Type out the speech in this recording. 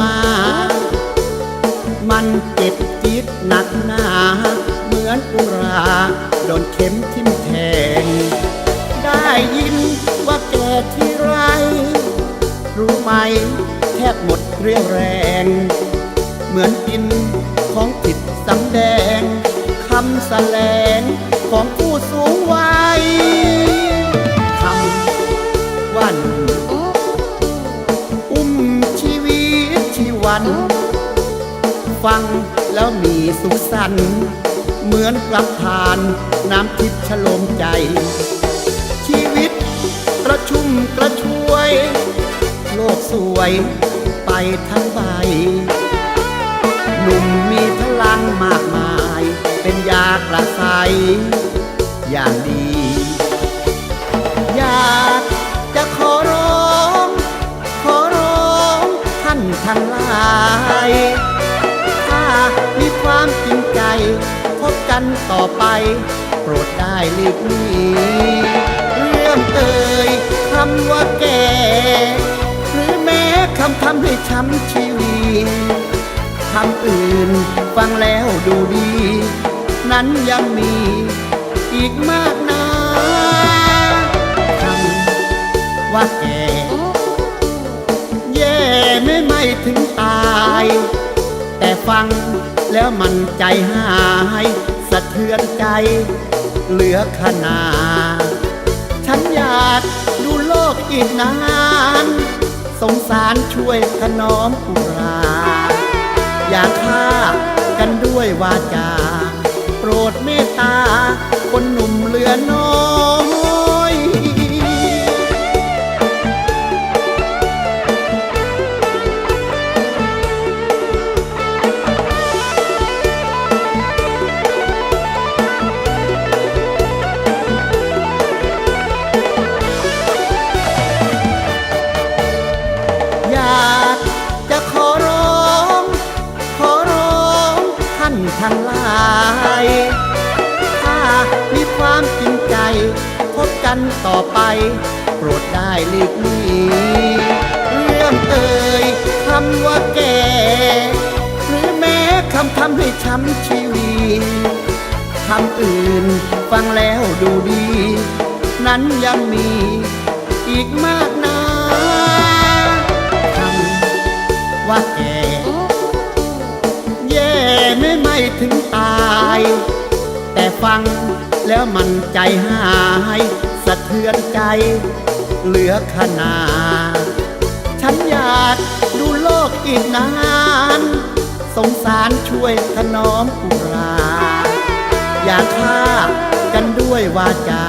มา มันเจ็บจี๊ดหนักหนาเหมือนอุราโดนเข็มทิ่มแทง ได้ยินว่าแกที่ไร รู้ไหมแทบหมดเรี่ยวแรง เหมือนกินของผิดสำแดงคำแสลงของ วัน ฟังแล้วมีสุขสันต์เหมือนกลับผ่านน้ำทิพย์ฉลมใจ ชีวิตกระชุ่มกระชวย โลกสวยไปทั้งใบ หนุ่มมีพลังมากมาย เป็นยากระใส ทั้งหลายถ้ามีความจริงใจพบกันต่อไป โปรดได้หลีกหนีเรื่องเอ่ยคำว่าแก่หรือแม้คำทำให้ช้ำชีวีคำอื่นฟังแล้วดูดี นั้นยังมีอีกมากนะคำว่าแก่ ไม่ไม่ถึงตาย แต่ฟังแล้วมันใจหาย สะเทือนใจ เหลือขนาดฉันอยากดูโลกอีกนาน สงสารช่วยขนอมอุรา อยากฆ่ากันด้วยวาจา โปรดเมตตา คนหนุ่มเหลือน้อย ทั้งหลายถ้ามีความจริงใจพบกันต่อไป โปรดได้หลีกหนีเรื่องเอ่ยคำว่าแก่หรือแม้คำทำให้ช้ำชีวีคำอื่นฟังแล้วดูดี นั้นยังมีอีกมากนะค ถึงตาย แต่ฟังแล้วมันใจหาย สะเทือนใจ เหลือขนาดฉันอยากดูโลกอีกนาน สงสารช่วยถนอมกุรา อย่าฆ่ากันด้วยวาจา